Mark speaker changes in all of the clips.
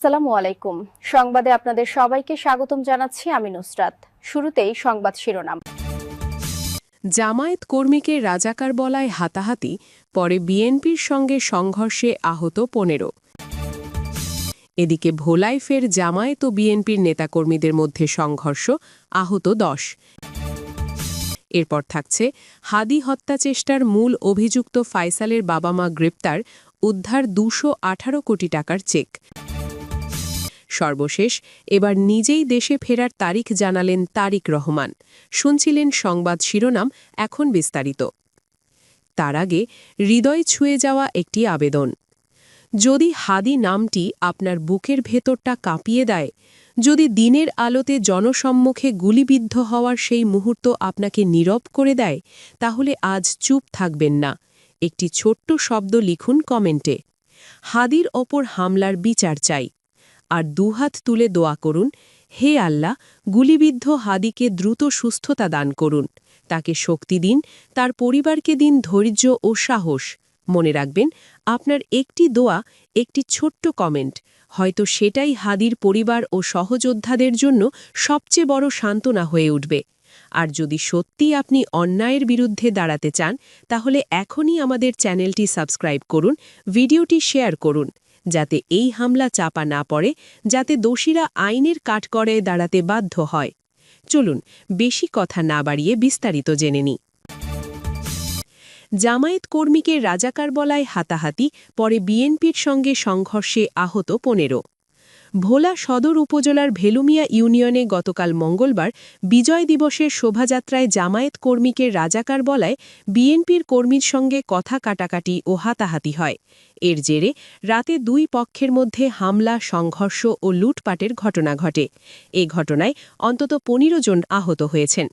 Speaker 1: আসসালামু আলাইকুম। সংবাদে আপনাদের সবাইকে স্বাগতম জানাচ্ছি আমি নুসরাত। শুরুতেই সংবাদ শিরোনাম।
Speaker 2: জামায়াত কর্মীকে রাজাকার বলায় হাতাহাতি, পরে বিএনপির সঙ্গে সংঘর্ষে আহত পনেরো। এদিকে ভোলায় ফের জামায়াত ও বিএনপির নেতাকর্মীদের মধ্যে সংঘর্ষ, আহত দশ। এরপর থাকছে, হাদি হত্যা চেষ্টার মূল অভিযুক্ত ফাইসালের বাবা মা গ্রেপ্তার, উদ্ধার দুশো কোটি টাকার চেক। সর্বশেষ, এবার নিজেই দেশে ফেরার তারিখ জানালেন তারিক রহমান। শুনছিলেন সংবাদ শিরোনাম, এখন বিস্তারিত। তার আগে, হৃদয় ছুঁয়ে যাওয়া একটি আবেদন। যদি হাদি নামটি আপনার বুকের ভেতরটা কাঁপিয়ে দেয়, যদি দিনের আলোতে জনসম্মুখে গুলিবিদ্ধ হওয়ার সেই মুহূর্ত আপনাকে নীরব করে দেয়, তাহলে আজ চুপ থাকবেন না। একটি ছোট্ট শব্দ লিখুন কমেন্টে। হাদির ওপর হামলার বিচার চাই। আর দুহাত তুলে দোয়া করুন, হে আল্লাহ, গুলিবিদ্ধ হাদিকে দ্রুত সুস্থতা দান করুন। তাকে শক্তি দিন, তার পরিবারকে দিন ধৈর্য ও সাহস। মনে রাখবেন, আপনার একটি দোয়া, একটি ছোট্ট কমেন্ট। হয়তো সেটাই হাদির পরিবার ও সহযোদ্ধাদের জন্য সবচেয়ে বড় সান্ত্বনা হয়ে উঠবে। আর যদি সত্যি আপনি অন্যায়ের বিরুদ্ধে দাঁড়াতে চান, তাহলে এখনই আমাদের চ্যানেলটি সাবস্ক্রাইব করুন, ভিডিওটি শেয়ার করুন। যাতে এই হামলা চাপা না পড়ে, যাতে দোষীরা আইনের কাঠকড়ায় দাঁড়াতে বাধ্য হয়। চলুন, বেশি কথা না বাড়িয়ে বিস্তারিত জেনে নিই। জামায়াত কর্মীকে রাজাকার বলায় হাতাহাতি, পরে বিএনপির সঙ্গে সংঘর্ষে আহত পনেরো। ভোলা সদর উপজেলার ভেলুমিয়া ইউনিয়নে গতকাল মঙ্গলবার বিজয় দিবসের শোভাযাত্রায় জামায়াত কর্মীকে রাজাকার বলায় বিএনপির কর্মীর সঙ্গে কথা কাটাকাটি ও হাতাহাতি হয়। এর জেরে রাতে দুই পক্ষের মধ্যে হামলা, সংঘর্ষ ও লুটপাটের ঘটনা ঘটে। এ ঘটনায় অন্তত পনেরো জন আহত হয়েছেন।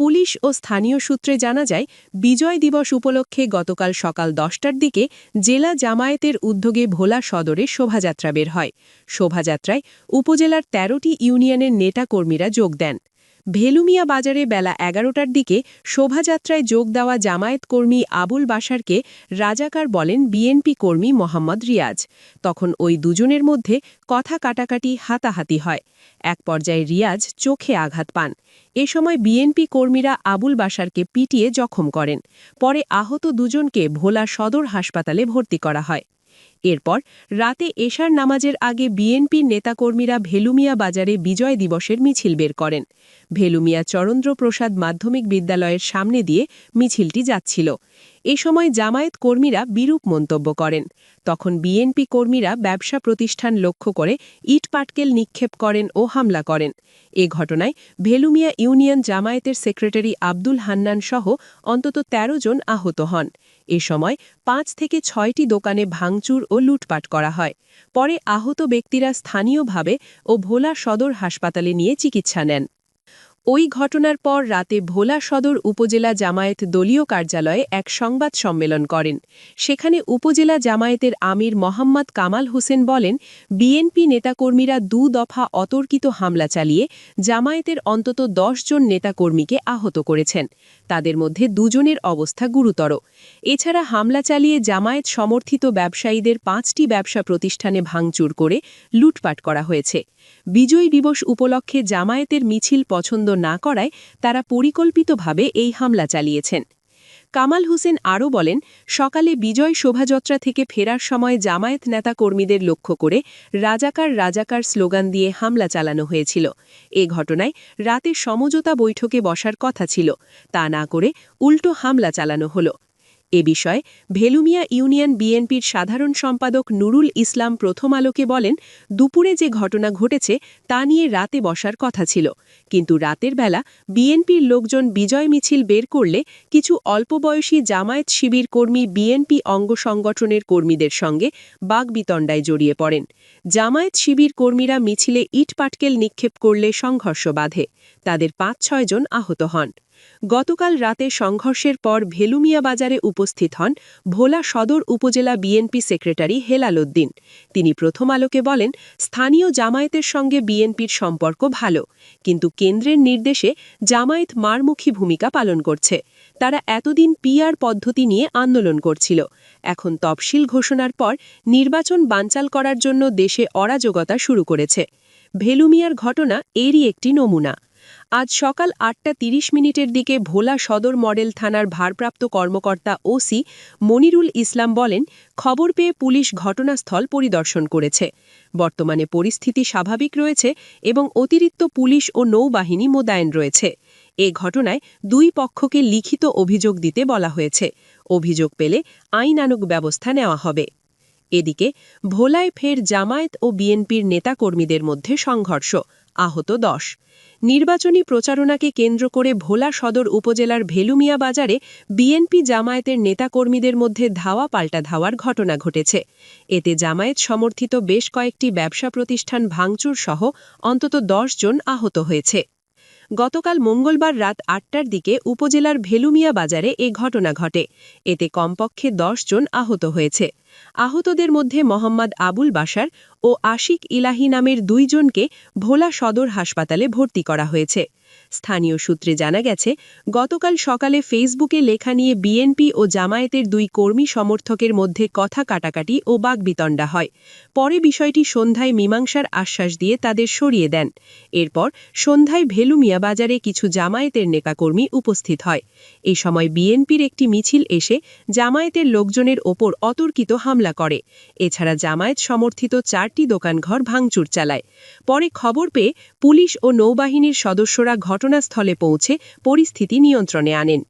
Speaker 2: পুলিশ ও স্থানীয় সূত্রে জানা যায়, বিজয় দিবস উপলক্ষে গতকাল সকাল দশটার দিকে জেলা জামায়াতের উদ্যোগে ভোলা সদরে শোভাযাত্রা বের হয়। শোভাযাত্রায় উপজেলার ১৩টি ইউনিয়নের নেতাকর্মীরা যোগ দেন। ভেলুমিয়া বাজারে বেলা এগারোটার দিকে শোভাযাত্রায় যোগ দেওয়া জামায়াত কর্মী আবুল বাসারকে রাজাকার বলেন বিএনপি কর্মী মোহাম্মদ রিয়াজ। তখন ওই দুজনের মধ্যে কথা কাটাকাটি হাতাহাতি হয়। এক পর্যায়ে রিয়াজ চোখে আঘাত পান। এ সময় বিএনপি কর্মীরা আবুল বাসারকে পিটিয়ে জখম করেন। পরে আহত দুজনকে ভোলা সদর হাসপাতালে ভর্তি করা হয়। এরপর রাতে এশার নামাজের আগে বিএনপির নেতাকর্মীরা ভেলুমিয়া বাজারে বিজয় দিবসের মিছিল বের করেন। ভেলুমিয়া চরন্দ্র প্রসাদ মাধ্যমিক বিদ্যালয়ের সামনে দিয়ে মিছিলটি যাচ্ছিল। এ সময় জামায়াত কর্মীরা বিরূপ মন্তব্য করেন। তখন বিএনপি কর্মীরা ব্যবসা প্রতিষ্ঠান লক্ষ্য করে ইট পাটকেল নিক্ষেপ করেন ও হামলা করেন। এ ঘটনায় ভেলুমিয়া ইউনিয়ন জামায়াতের সেক্রেটারি আব্দুল হান্নান সহ অন্তত ১৩ জন আহত হন। এ সময় পাঁচ থেকে ছয়টি দোকানে ভাঙচুর ও লুটপাট করা হয়। পরে আহত ব্যক্তিরা স্থানীয়ভাবে ও ভোলা সদর হাসপাতালে নিয়ে চিকিৎসা নেন। ওই ঘটনার পর রাতে ভোলা সদর উপজেলা জামায়াত দলীয় কার্যালয়ে এক সংবাদ সম্মেলন করেন। সেখানে উপজেলা জামায়াতের আমির মোহাম্মদ কামাল হোসেন বলেন, বিএনপি নেতাকর্মীরা দু দফা অতর্কিত হামলা চালিয়ে জামায়াতের অন্তত জন নেতাকর্মীকে আহত করেছেন। তাদের মধ্যে দুজনের অবস্থা গুরুতর। এছাড়া হামলা চালিয়ে জামায়াত সমর্থিত ব্যবসায়ীদের পাঁচটি ব্যবসা প্রতিষ্ঠানে ভাঙচুর করে লুটপাট করা হয়েছে। বিজয় দিবস উপলক্ষে জামায়াতের মিছিল পছন্দ না করায় তারা পরিকল্পিতভাবে এই হামলা চালিয়েছেন। কামাল হোসেন আরও বলেন, সকালে বিজয় শোভাযাত্রা থেকে ফেরার সময় জামায়াত নেতা কর্মীদের লক্ষ্য করে রাজাকার রাজাকার স্লোগান দিয়ে হামলা চালানো হয়েছিল। এ ঘটনায় রাতে সমঝোতা বৈঠকে বসার কথা ছিল। তা না করে উল্টো হামলা চালানো হলো। এ বিষয়ে ভেলুমিয়া ইউনিয়ন বিএনপির সাধারণ সম্পাদক নুরুল ইসলাম প্রথম আলোকে বলেন, দুপুরে যে ঘটনা ঘটেছে তা নিয়ে রাতে বসার কথা ছিল। কিন্তু রাতের বেলা বিএনপির লোকজন বিজয় মিছিল বের করলে কিছু অল্পবয়সী জামায়াত শিবির কর্মী বিএনপি অঙ্গ সংগঠনের কর্মীদের সঙ্গে বাগবিতণ্ডায় জড়িয়ে পড়েন। জামায়াত শিবির কর্মীরা মিছিলে ইট পাটকেল নিক্ষেপ করলে সংঘর্ষ বাধে। তাদের পাঁচ ছয়জন আহত হন। গতকাল রাতে সংঘর্ষের পর ভেলুমিয়া বাজারে উপস্থিত হন ভোলা সদর উপজেলা বিএনপি সেক্রেটারি হেলাল উদ্দিন। তিনি প্রথম আলোকে বলেন, স্থানীয় জামায়াতের সঙ্গে বিএনপির সম্পর্ক ভালো, কিন্তু কেন্দ্রের নির্দেশে জামায়াত মারমুখী ভূমিকা পালন করছে। তারা এতদিন পিআর পদ্ধতি নিয়ে আন্দোলন করছিল। এখন তফসিল ঘোষণার পর নির্বাচন বানচাল করার জন্য দেশে অরাজকতা শুরু করেছে। ভেলুমিয়ার ঘটনা এরই একটি নমুনা। আজ সকাল আটটা তিরিশ মিনিটের দিকে ভোলা সদর মডেল থানার ভারপ্রাপ্ত কর্মকর্তা ওসি মনিরুল ইসলাম বলেন, খবর পেয়ে পুলিশ ঘটনাস্থল পরিদর্শন করেছে। বর্তমানে পরিস্থিতি স্বাভাবিক রয়েছে এবং অতিরিক্ত পুলিশ ও নৌবাহিনী মোতায়েন রয়েছে। এ ঘটনায় দুই পক্ষকে লিখিত অভিযোগ দিতে বলা হয়েছে। অভিযোগ পেলে আইনানুগ ব্যবস্থা নেওয়া হবে। এদিকে, ভোলায় ফের জামায়াত ও বিএনপির নেতাকর্মীদের মধ্যে সংঘর্ষ। আহত দশ। নির্বাচনী প্রচারণাকে কেন্দ্র করে ভোলা সদর উপজেলার ভেলুমিয়া বাজারে বিএনপি জামায়াতের নেতাকর্মীদের মধ্যে ধাওয়া পাল্টা ধাওয়ার ঘটনা ঘটেছে। এতে জামায়াত সমর্থিত বেশ কয়েকটি ব্যবসা প্রতিষ্ঠান ভাঙচুর সহ অন্তত দশ জন আহত হয়েছে। গতকাল মঙ্গলবার রাত আটটার দিকে উপজেলার ভেলুমিয়া বাজারে এ ঘটনা ঘটে। এতে কমপক্ষে জন আহত হয়েছে। আহতদের মধ্যে মোহাম্মদ আবুল বাসার ও আশিক ইলাহি নামের দুইজনকে ভোলা সদর হাসপাতালে ভর্তি করা হয়েছে। স্থানীয় সূত্রে জানা গেছে, গতকাল সকালে ফেসবুকে লেখা নিয়ে বিএনপি ও জামায়াতের দুই কর্মী সমর্থকের মধ্যে কথা কাটাকাটি ও বাগবিতণ্ডা হয়। পরে বিষয়টি সন্ধ্যায় মীমাংসার আশ্বাস দিয়ে তাদের সরিয়ে দেন। এরপর সন্ধ্যায় ভেলুমিয়া বাজারে কিছু জামায়াতের নেতাকর্মী উপস্থিত হয়। এই সময় বিএনপির একটি মিছিল এসে জামায়াতের লোকজনের ওপর অতর্কিত হামলা করে। এছাড়া জামায়াত সমর্থিত চারটি দোকানঘর ভাঙচুর চালায়। পরে খবর পেয়ে পুলিশ ও নৌবাহিনীর সদস্যরা ঘটনাস্থলে পৌঁছে পরিস্থিতি নিয়ন্ত্রণে আনেন।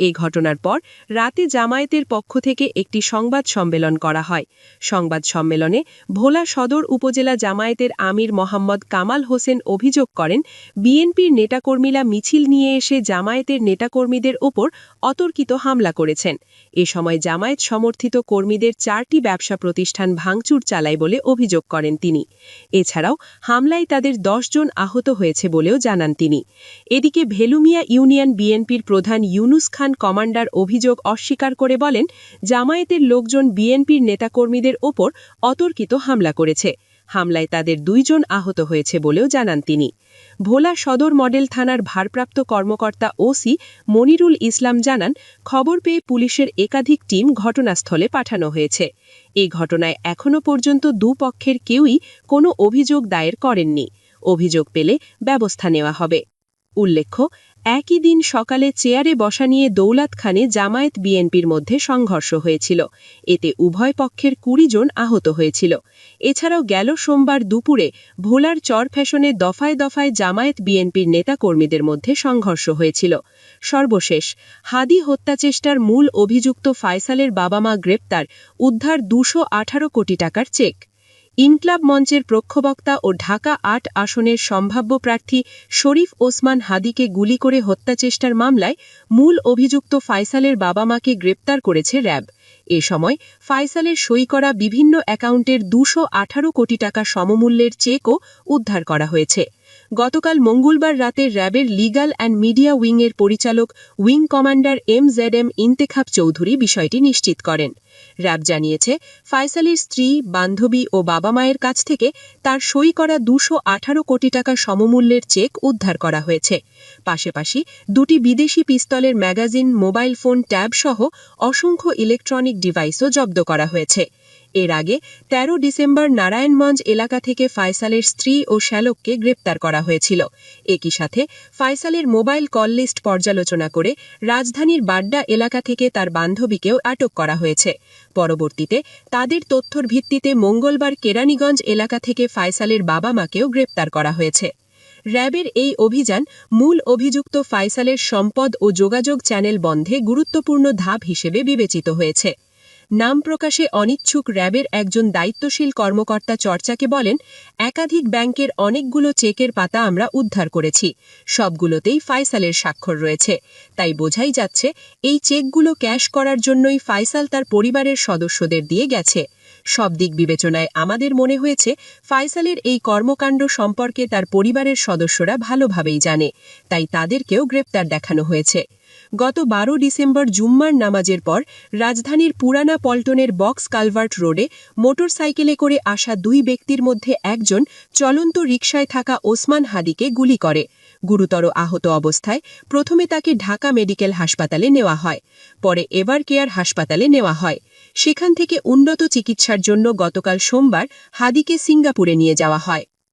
Speaker 2: এই ঘটনার পর রাতে জামায়াতের পক্ষ থেকে একটি সংবাদ সম্মেলন করা হয়। সংবাদ সম্মেলনে ভোলা সদর উপজেলা জামায়াতের আমির মোহাম্মদ কামাল হোসেন অভিযোগ করেন, বিএনপির নেতাকর্মীরা মিছিল নিয়ে এসে জামায়াতের নেতাকর্মীদের ওপর অতর্কিত হামলা করেছেন। এ সময় জামায়াত সমর্থিত কর্মীদের চারটি ব্যবসা প্রতিষ্ঠান ভাঙচুর চালায় বলে অভিযোগ করেন তিনি। এছাড়াও হামলায় তাদের জন আহত হয়েছে বলেও জানান তিনি। এদিকে ভেলুমিয়া ইউনিয়ন বিএনপির প্রধান ইউনুস খান কমান্ডার অভিযোগ অস্বীকার করে বলেন, জামায়াতের লোকজন বিএনপির নেতাকর্মীদের ওপর অতর্কিত হামলা করেছে। হামলায় তাদের দুইজন আহত হয়েছে বলেও জানান তিনি। ভোলা সদর মডেল থানার ভারপ্রাপ্ত কর্মকর্তা ওসি মনিরুল ইসলাম জানান, খবর পেয়ে পুলিশের একাধিক টিম ঘটনাস্থলে পাঠানো হয়েছে। এই ঘটনায় এখনও পর্যন্ত দুপক্ষের কেউই কোনো অভিযোগ দায়ের করেননি। অভিযোগ পেলে ব্যবস্থা নেওয়া হবে। উল্লেখ্য একই দিন সকালে চেয়ারে বসা নিয়ে দৌলত খানে জামায়াত বিএনপির মধ্যে সংঘর্ষ হয়েছিল। এতে উভয় পক্ষের কুড়ি জন আহত হয়েছিল। এছাড়াও গেল সোমবার দুপুরে ভোলার চর ফ্যাশনে দফায় দফায় জামায়াত বিএনপির নেতাকর্মীদের মধ্যে সংঘর্ষ হয়েছিল। সর্বশেষ, হাদি হত্যাচেষ্টার মূল অভিযুক্ত ফায়সালের বাবা মা গ্রেপ্তার, উদ্ধার দুশো কোটি টাকার চেক। ইনক্লাব মঞ্চের প্রক্ষবক্তা ও ঢাকা আট আসনের সম্ভাব্য প্রার্থী শরীফ ওসমান হাদিকে গুলি করে হত্যাচেষ্টার মামলায় মূল অভিযুক্ত ফাইসালের বাবা মাকে গ্রেপ্তার করেছে র্যাব। এ সময় ফাইসালের সই করা বিভিন্ন অ্যাকাউন্টের দুশো কোটি টাকা সমমূল্যের চেকও উদ্ধার করা হয়েছে। গতকাল মঙ্গলবার রাতে র্যাবের লিগাল অ্যান্ড মিডিয়া উইংয়ের পরিচালক wing commander M Z M Intekhab Chowdhury বিষয়টি নিশ্চিত করেন। র্যাব জানিয়েছে, ফায়সালের স্ত্রী, বান্ধবী ও বাবা মায়ের কাছ থেকে তার সই করা দুশো কোটি টাকা সমমূল্যের চেক উদ্ধার করা হয়েছে। পাশাপাশি দুটি বিদেশি পিস্তলের ম্যাগাজিন, মোবাইল ফোন, ট্যাব সহ অসংখ্য ইলেকট্রনিক ডিভাইসও জব্দ করা হয়েছে। এর আগে ১৩ ডিসেম্বর নারায়ণগঞ্জ এলাকা থেকে ফায়সালের স্ত্রী ও শ্যালককে গ্রেপ্তার করা হয়েছিল। একই সাথে ফায়সালের মোবাইল কল লিস্ট পর্যালোচনা করে রাজধানীর বাড্ডা এলাকা থেকে তার বান্ধবীকেও আটক করা হয়েছে। পরবর্তীতে তাদের তথ্যর ভিত্তিতে মঙ্গলবার কেরানীগঞ্জ এলাকা থেকে ফায়সালের বাবা মাকেও গ্রেপ্তার করা হয়েছে। র্যাবের এই অভিযান মূল অভিযুক্ত ফায়সালের সম্পদ ও যোগাযোগ চ্যানেল বন্ধে গুরুত্বপূর্ণ ধাপ হিসেবে বিবেচিত হয়েছে। নাম প্রকাশে অনিচ্ছুক র্যাবের একজন দায়িত্বশীল কর্মকর্তা চর্চাকে বলেন, একাধিক ব্যাংকের অনেকগুলো চেকের পাতা আমরা উদ্ধার করেছি। সবগুলোতেই ফাইসালের স্বাক্ষর রয়েছে। তাই বোঝাই যাচ্ছে, এই চেকগুলো ক্যাশ করার জন্যই ফাইসাল তার পরিবারের সদস্যদের দিয়ে গেছে। সব দিক বিবেচনায় আমাদের মনে হয়েছে, ফাইসালের এই কর্মকাণ্ড সম্পর্কে তার পরিবারের সদস্যরা ভালোভাবেই জানে। তাই তাদেরকেও গ্রেপ্তার দেখানো হয়েছে। গত বারো ডিসেম্বর জুম্মার নামাজের পর রাজধানীর পুরানা পল্টনের বক্স কালভার্ট রোডে মোটরসাইকেলে করে আসা দুই ব্যক্তির মধ্যে একজন চলন্ত রিকশায় থাকা ওসমান হাদিকে গুলি করে। গুরুতর আহত অবস্থায় প্রথমে তাকে ঢাকা মেডিকেল হাসপাতালে নেওয়া হয়, পরে এভার কেয়ার হাসপাতালে নেওয়া হয়। সেখান থেকে উন্নত চিকিৎসার জন্য গতকাল সোমবার হাদিকে সিঙ্গাপুরে নিয়ে যাওয়া হয়।